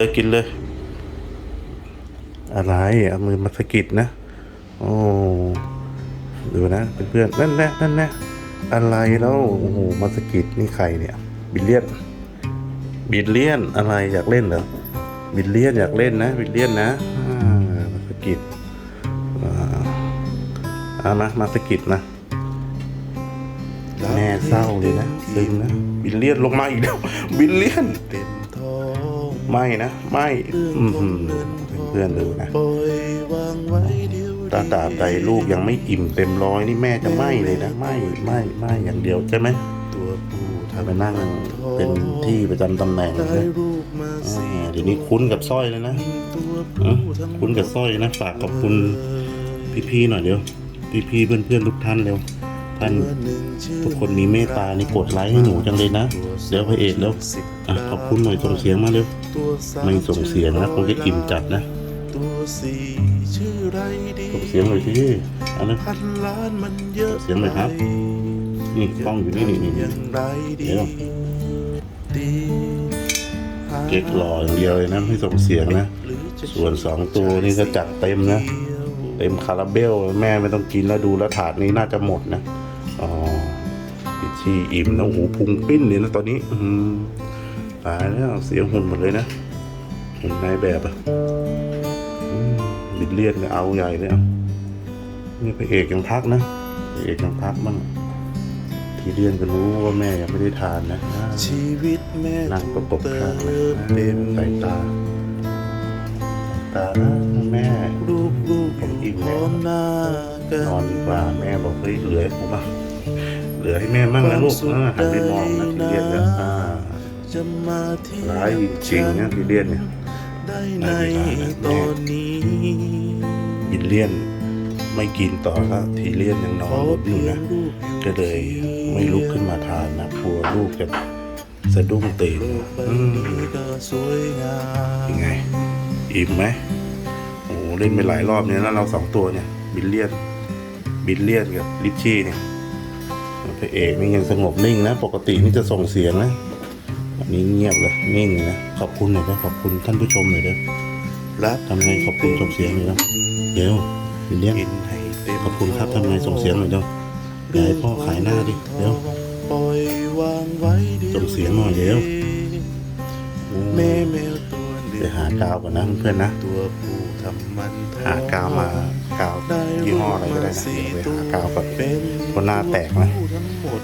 เลยกินเลย อะไรเอามือมาสกิดนะ โอ้ดูนะเพื่อนๆนั่นแน่นั่นแน่อะไรแล้วโอ้โหมาสกิดนี่ใครเนี่ย บิลเลียนบิลเลียนอะไรอยากเล่นเหรอบิลเลียนอยากเล่นนะบิลเลียนนะมาสกิดอ่าเอามามาสกิดนะแม่เศร้าเลยนะซึมนะบิลเลียนลงมาอีกแล้วบิลเลียนเป็นทอง ไม่นะไม่อืมเพื่อนดูนะปล่อยวางไว้เดียวตาตาใจลูกยังไม่อิ่มเต็มร้อยนี่แม่จะไม่เลยนะไม่ไม่ไม่อย่างเดียวใช่ไหมตัวผู้ถ้าทำไปนั่งเป็นที่ประจำตำแหน่งได้เลยรูปมาอ่สิาเดี๋ยวนี้คุ้นกับสร้อยเลยนะตัวอะผู้ทำคุ้นกับสร้อยนะฝากขอบคุณพี่ๆหน่อยเดี๋ยวพี่ๆเพื่อนๆทุกท่านเร็ว ท่านทุกคนมีเมตตาในกดไลค์ให้หนูจังเลยนะ เดี๋ยวพระเอกแล้วอะขอบคุณหน่อยส่งเสียงมาเร็วไม่ส่งเสียงนะคงจะอิ่มจัดนะส่งเสียงหน่อยสิอันนมันเยอะเสียงหน่อยครับนี่กล้องอยู่นี่นี่นี่เดี๋ยวเก๊กหล่ออย่างเดียวเลยนะไม่ส่งเสียงนะหรือจะส่วนสองตัวนี่ก็จัดเต็มนะ เต็มคาราเบล แม่ไม่ต้องกินแล้วดูแล้วถาดนี้น่าจะหมดนะ อ๋อพิชชี่อิ่มนะโอ้โหพุงปิ้นเลยนะตอนนี้ อืมตายแล้วเสียงหุ่นหมดเลยนะหุ่นนายแบบอะอืมบิดเลียนเนี่ยเอาใหญ่เลยอะนี่พระเอกยังพักนะพระเอกยังพักบ้างทีเลียนก็รู้ว่าแม่ยังไม่ได้ทานนะอ่าชีวิตแม่นั่งประกบเติข้างเลยมเต็มใส่ตาตาแม่รูปรูปผมอิ่มพแล้วร้อมหน้ากันนอนดีกว่าแม่บอกเฮ้ยเหลือให้กูบ้างเห ลือให้แม่มั่งนะลูกเออหันไปมองนะทีเรียนเนี่ยอ่าจะมาที่ร้ายจริงนะทีเรียนเนี่ยได้ในตอนนี้บินเลียนไม่กินต่อแล้วทีเรียนยังนขอนอหลับอเพียู่ยนะงรูปอยู่ก็เลยไม่ลุกขึ้นมาทานนะกลัวลูกจะสะดุ้งตื่นโลกใบอืมนี้ก็สวยงามยังไง อิ่มไหมโอ้โหเล่นไปหลายรอบเนี่ยแล้วเราสองตัวเนี่ย บิลเลียน บิลเลียนกับลิชชี่เนี่ย พระเอกนี่ยังสงบนิ่งนะ ปกตินี่จะส่งเสียงนะอันนี้เงียบเลยนิ่งนะขอบคุณหน่อยนะขอบคุณท่านผู้ชมหน่อยเด้อรักทำไงขอบคุณส่งเสียงหน่อยนะเดี๋ยวบิลเลียนกินให้เต็มขอบคุณครับทำไงส่งเสียงหน่อยเด้อเดี๋ยวให้พ่อขายหน้าดิเดี๋ยวปล่อยวางไว้เดียวส่งเสียงหน่อยเดี๋ยวแม่แมวตัวหนึ่ไปงหากาวก่อนนะเพื่อนๆนะตัวผู้ทำมันท้องหากาวมากาวยี่ห้ออะไรก็ได้นะเดี๋ยวไปหากาวก่อนเป็นเพราะหน้าแตกนะผู้ทั้งหมด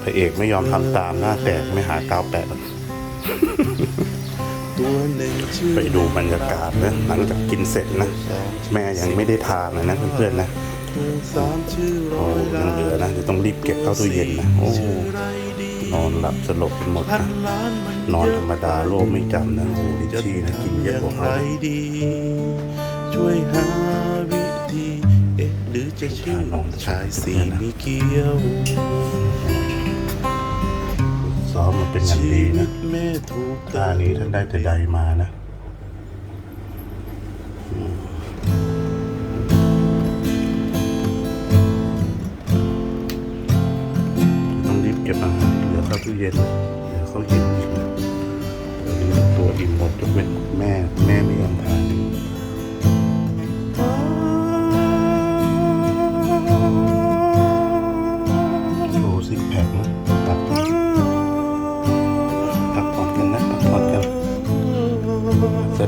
พระเอกไม่ยอมทำตามหน้าแตกไม่หากาวแปะหรอกไปดูบรรยากาศนะหลังจากกินเสร็จนะ แม่ยังไม่ได้ทานเลยนะเพื่อนๆนะโอ้ยังเหลือนะเดี๋ยวต้องรีบเก็บเข้าตู้เย็นนะโอ้นอนหลับสลบกันหมดนะนอนธรรมดาโลกไม่จำนะโอ้ดิชี่นะกินเยอะกว่าเขาช่วยหาวิธีเอ๊ะหรือจะชื่อชายสีมีเกี้ยว ซ้อมมาเป็นอย่างดีนะตแม่ถูกท่านี้ท่านได้แต่ใดมานะต้องรีบเก็บอาหารเหลือเข้าตู้เย็นเดี๋ยวเขาเย็นอีกนะตัวอิ่มหมดยกเว้นแม่แม่ไม่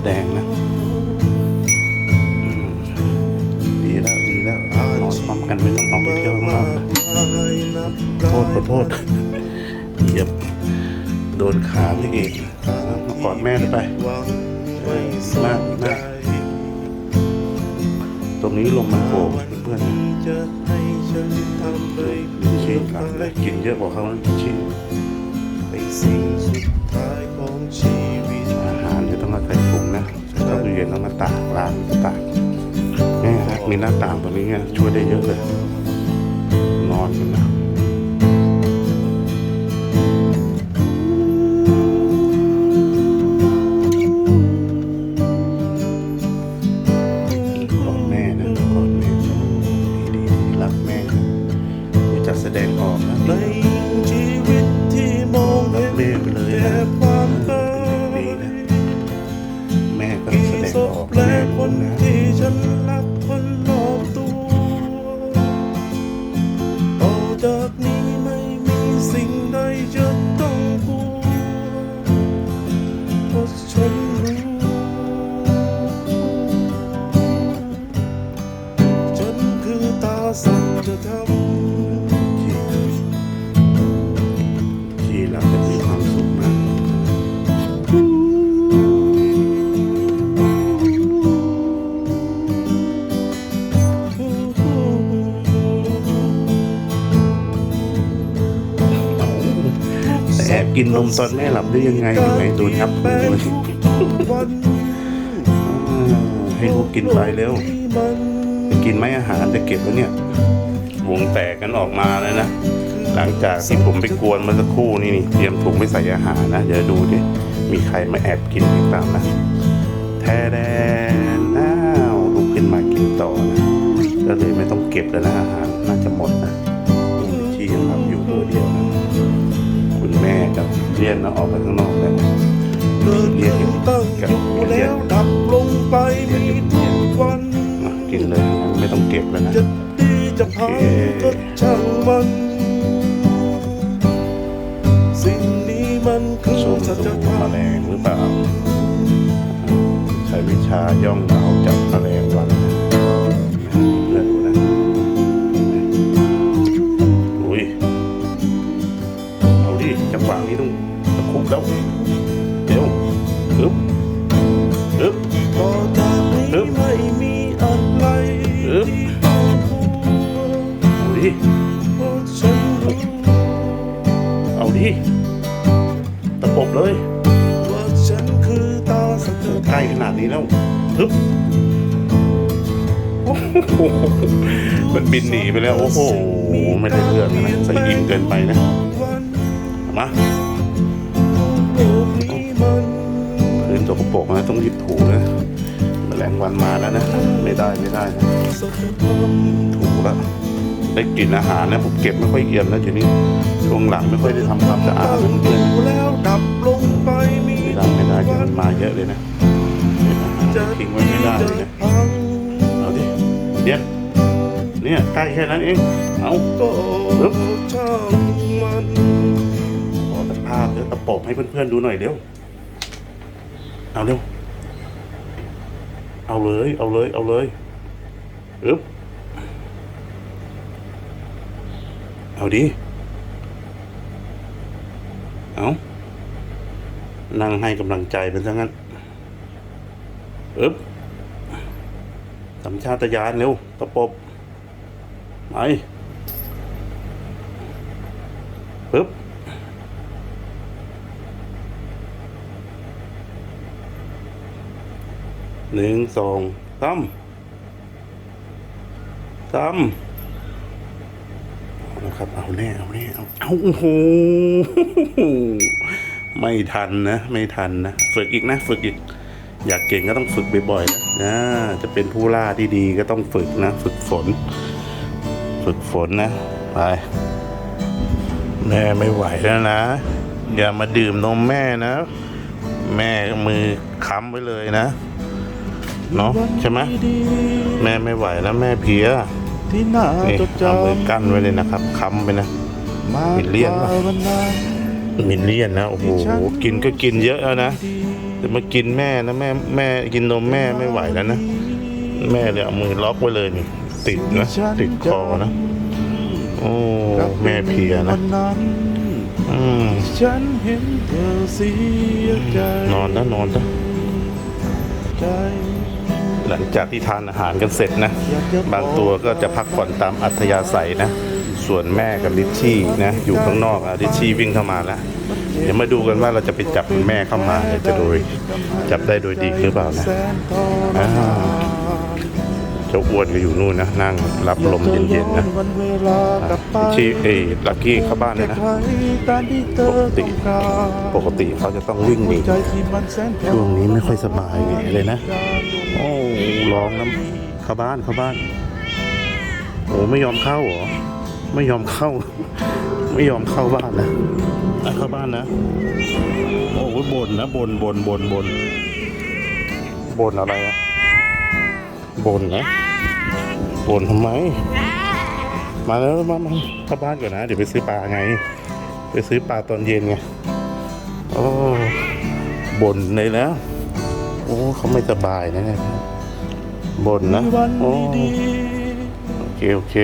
แสดงนะอืมดีแล้วดีแล้วนอนพร้อมกันไม่ต้องออกไปเที่ยวข้างนอกขอโทษขอโทษเหยียบโดนขาพี่เอกมากอดแม่เลยไปไว้สนใจตรงนี้ลมมันโผล่เพื่อนจะให้ฉันทำเลยๆชี้กลับเลยกินเยอะกว่าเขานะชี้ในสิ่งสุดท้ายของชี ใส่ถุงนะถ้าตู้เย็นต้องมาตากล้างตากนี่ฮะมีหน้าต่างตรงนี้ไงช่วยได้เยอะเลย นอนกันนะกอดแม่นะกอดแม่โอ้ดีดีดีรักแม่นะรู้จักแสดงออกนะในชี กินนมตอนแม่หลับได้ยังไงเห็นไหมโดนทับหูเลยวันอ่าให้ลูกกินไปเร็วกินไหมอาหารจะเก็บแล้วเนี่ยวงแตกกันออกมาเลยนะ หลังจากที่ผมไปกวนเมื่อสักครู่นี่นี่เตรียมถุงไปใส่อาหารนะ เดี๋ยวดูดิ มีใครมาแอบกินหรือเปล่านะ แท้แดน้าวลุกขึ้นมากินต่อนะ ก็เลยไม่ต้องเก็บแล้วนะอาหารน่าจะหมดนะ เรียนนะออกไปข้างนอกแล้วเกิดขึ้นตั้งอยู่แล้วดับลงไปมีทุกวันอะกินเลยงั้นไม่ต้องเก็บแล้วนะจะดีจะพังก็ช่างมันสิ่งนี้มันคือส้มสัจดูธรรแมมลงหรือเปล่า ใช้วิชาย่องดาวจับแเลยว่าฉันคือตาสัจธรรมใกล้ขนาดนี้แล้วฮึบโอ้โหมันบินหนีไปแล้ว โอ้โห ไม่ได้เรื่องนะใส่อิ่มเกินไปนะวันเอามาโลกนี้มันพื้นสกปรกนะต้องรีบถูนะแมลงวันมาแล้วนะ ไม่ได้ไม่ได้นะสัจธรรมถูละได้กลิ่นอาหารนะผมเก็บไม่ค่อยเอี่ยมนะทีนี้ช่วงหลังไม่ค่อยได้ทำความสะอาดตั้งเพื่อน เยอะเลยนะทิ้งไว้ไม่ได้เลยนะเอาดิเดี๋ยวเนี่ยใกล้แค่นั้นเองเอาก็ช่างมันขอตะภาพเดี๋ยวตะปบให้เพื่อนๆดูหน่อยเร็วเอาเร็วเอาเลย เอาเลย เอาเลยอึ๊บเอาดิเอา นั่งให้กำลังใจเป็นซะงั้นอึ๊บสัญชาตญาณเร็วตะปบไปปึ๊บหนึ่งสองตั้มตั้มเอาละครับ เอาแน่ เอาแน่ เอา เอาโอ้โห ไม่ทันนะ ไม่ทันนะ ฝึกอีกนะ ฝึกอีก อยากเก่งก็ต้องฝึกบ่อยๆนะนะจะเป็นผู้ล่าที่ดีก็ต้องฝึกนะ ฝึกฝน ฝึกฝนนะ ไป แม่ไม่ไหวแล้วนะ อย่ามาดื่มนมแม่นะ แม่มือค้ำไว้เลยนะเนาะใช่ไหมแม่ไม่ไหวแล้วแม่เพลียที่น่านี่จดจเอามือกั้นไว้เลยนะครับค้ำไปนะำมามิลเลียนปะวันนั้น มิลเลียนนะโอ้โหกินก็กินเยอะแล้วนะแต่มากินแม่นะแม่แม่กินนมแม่ไม่ไหวแล้วนะแม่เลยเอามือล็อกไว้เลยนี่ติดนะติดคอนะโอ้แม่เพียนะนนั้นอืมฉันเห็นเธอเสียใจนอนนะนอนนะหลังจากที่ทานอาหารกันเสร็จนะ บางตัวก็จะพักผ่อนตามอัธยาศัยนะ ส่วนแม่กับลิชชี่นะอยู่ข้างนอกอะลิชชี่วิ่งเข้ามาแล้วเดี๋ยวมาดูกันว่าเราจะไปจับแม่เข้ามาเนี่ยจะโดยจับได้โดยดีหรือเปล่านะอ่ามานเจ้าอ้วนก็อยู่นู่นนะนั่งรับลมเย็นๆนะลิชชี่เอยลักกี้เข้าบ้านเลยนะใครตามที่เธอต้องการปกติเขาจะต้องวิ่งหนีช่วงนี้ไม่ค่อยสบายไงเลยนะโอ้ร้องน้ำเข้าบ้านเข้าบ้านโอ้ไม่ยอมเข้าเหรอ ไม่ยอมเข้า ไม่ยอมเข้าบ้านนะอ่เข้าบ้านนะ โอ้ยบ่นนะบ่นบ่นบ่นบ่นบ่นอะไรอะบ่นนะบ่นทำไม มาแล้วมามาเข้าบ้านก่อนนะ เดี๋ยวไปซื้อปลาไง ไปซื้อปลาตอนเย็นไงโอ้บ่นเลยนะ โอ้เขาไม่สบายนะเนี่ยบ่นนะ โอ้โอเค โอเค